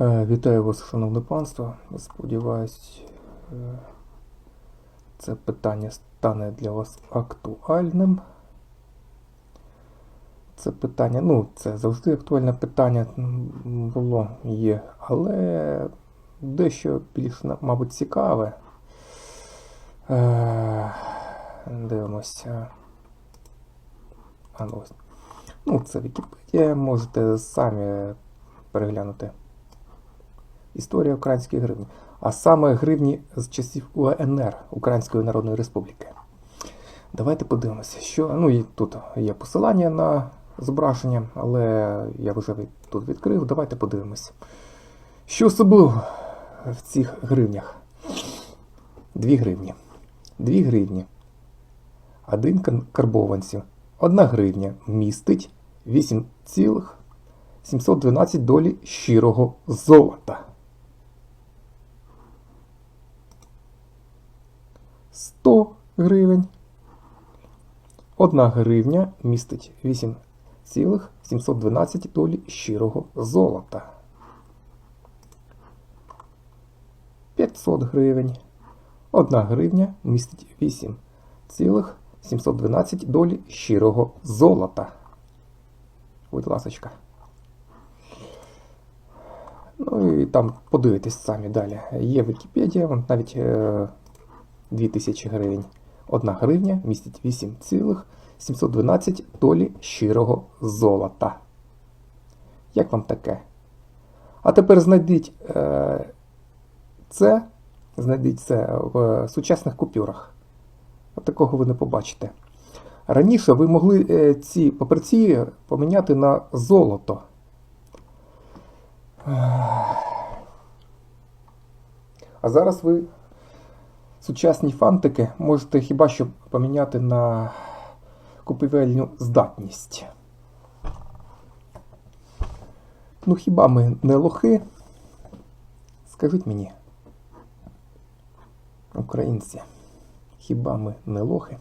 Е, Вітаю вас, шановне панство. Сподіваюсь, е, це питання стане для вас актуальним. Це питання, ну, це завжди актуальне питання було, є, але дещо більш, мабуть, цікаве. Е, Дивимося. А, ну, ось. Ну, це Вікіпедія, можете самі переглянути. Історія української гривні. А саме гривні з часів УНР Української Народної Республіки. Давайте подивимося, що. Ну і тут є посилання на зображення, але я вже тут відкрив. Давайте подивимося. Що особливо в цих гривнях? Дві гривні. Дві гривні. Один карбованців. Одна гривня містить 8,712 долі щирого золота. 100 гривень. Одна гривня містить 8,712 долі щирого золота. 500 гривень. Одна гривня містить 8,712 долі щирого золота. Будь ласочка. Ну і там подивитесь самі далі. Є Вікіпедія, навіть е, 2000 гривень. Одна гривня містить 8,712 долі щирого золота. Як вам таке? А тепер знайдіть е, це, знайдіть це в сучасних купюрах. От такого ви не побачите. Раніше ви могли е, ці папірці поміняти на золото. А зараз ви сучасні фантики можете хіба що поміняти на купівельну здатність. Ну хіба ми не лохи? Скажіть мені, українці, хіба ми не лохи?